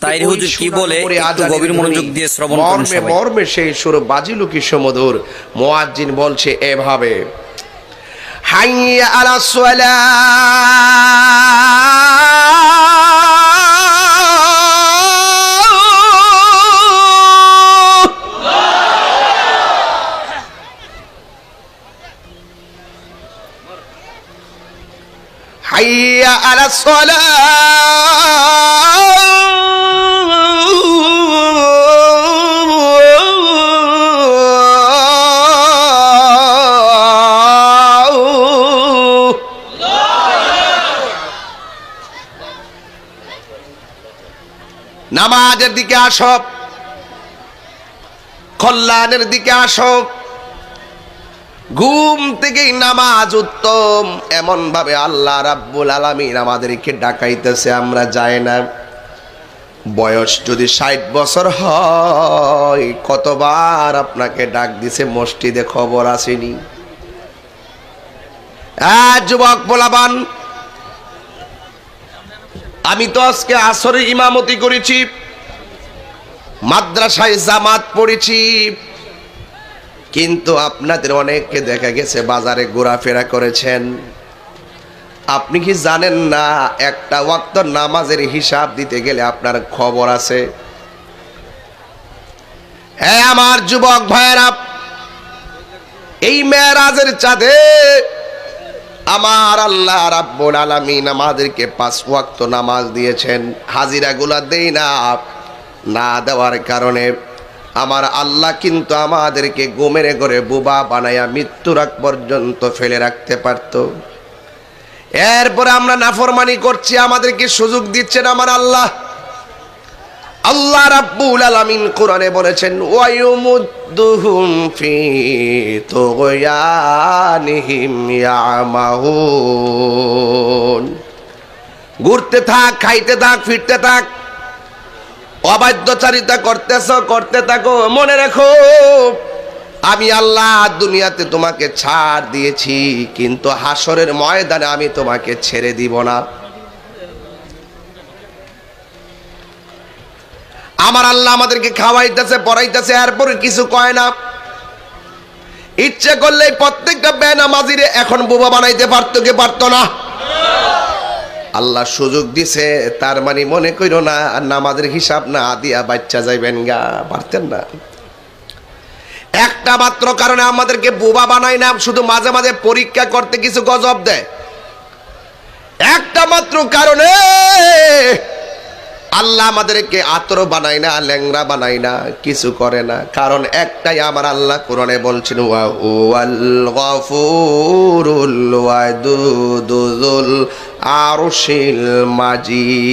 তাইর হুজুর কি শোনার বলে পরে একটু আজানের গভীর মনোযোগ ধ্বনি দিয়ে শ্রবণ করুন মর্মে সবাই। মর্মে সেই সুর বাজিলু কি সমধুর মুয়াজ্জিন বলছে এভাবে হাইয়া আলা সালাহ حي على الصلاة নামাজের দিকে আসো। কল্যাণের দিকে আসো। ঘুম থেকে নামাজ উত্তম। এমন ভাবে আল্লাহ রাব্বুল আলামিন আমাদেরকে ডাকাইতেছে, আমরা যাই না। বয়স যদি ষাট বছর হয়, কতবার আপনাকে ডাক দিছে, মসজিদে খবর আসেনি। যুবক বলাবান আমি তো আজকে আসরে ইমামতি করেছি, মাদ্রাসায় জামাত পড়েছি, কিন্তু আপনাদের অনেককে দেখা গেছে বাজারে ঘোরাফেরা করেছেন। আপনি কি জানেন না, একটা ওয়াক্ত নামাজের হিসাব দিতে গেলে আপনার খবর আছে? হ্যাঁ আমার যুবক ভাইয়েরা, এই মেয়েরাজের চাঁদে আমার আল্লাহ রাব্বুল আলামিন আমাদেরকে পাঁচ ওয়াক্ত নামাজ দিয়েছেন। হাজিরাগুলা দেই না না দেওয়ার কারণে আমার আল্লাহ কিন্তু আমাদেরকে গোমের করে বুবা বানায়া মৃত্যুর আগ পর্যন্ত ফেলে রাখতে পারত। এরপরে আমরা নাফরমানি করছি, আমাদেরকে সুযোগ দিচ্ছেন আমার আল্লাহ। আল্লাহ রাব্বুল আলামিন কোরআনে বলেছেন, ওয়ায়ুমুদ্দুহুম ফি তুগয়ানিহিম ইয়ামাহুন। ঘুরতে থাক, খাইতে থাক, ফিরতে থাক, অবাধ্যচারিতা করতেছ, করতে থাকো, মনে রেখো, আমি আল্লাহ দুনিয়াতে তোমাকে ছাড় দিয়েছি, কিন্তু হাসরের ময়দানে আমি তোমাকে ছেড়ে দিব না। আমার আল্লাহ আমাদেরকে খাওয়াইতেছে, পড়াইতেছে, এরপরে কিছু কয় না। ইচ্ছে করলে প্রত্যেকটা বেনামাজিরে এখন বোবা বানাইতে পারতো কে পারতো না? আল্লাহ সুযোগ দিছে, তার মানে মনে কইরো না নামাজের হিসাব না দিয়া বাচ্চা যাইবেন গা, পারতেন না। একটা মাত্র কারণে আমাদেরকে বোবা বানায় না, শুধু মাঝে মাঝে পরীক্ষা করতে কিছু গজব দেয়। একটা মাত্র কারণে আল্লাহ আমাদেরকে আতর বানায় না ল্যাংরা বানায় না, কিছু করে না। কারণ একটাই আমার আল্লাহ কোরআনে বলছেন আরশিল মাজিদ।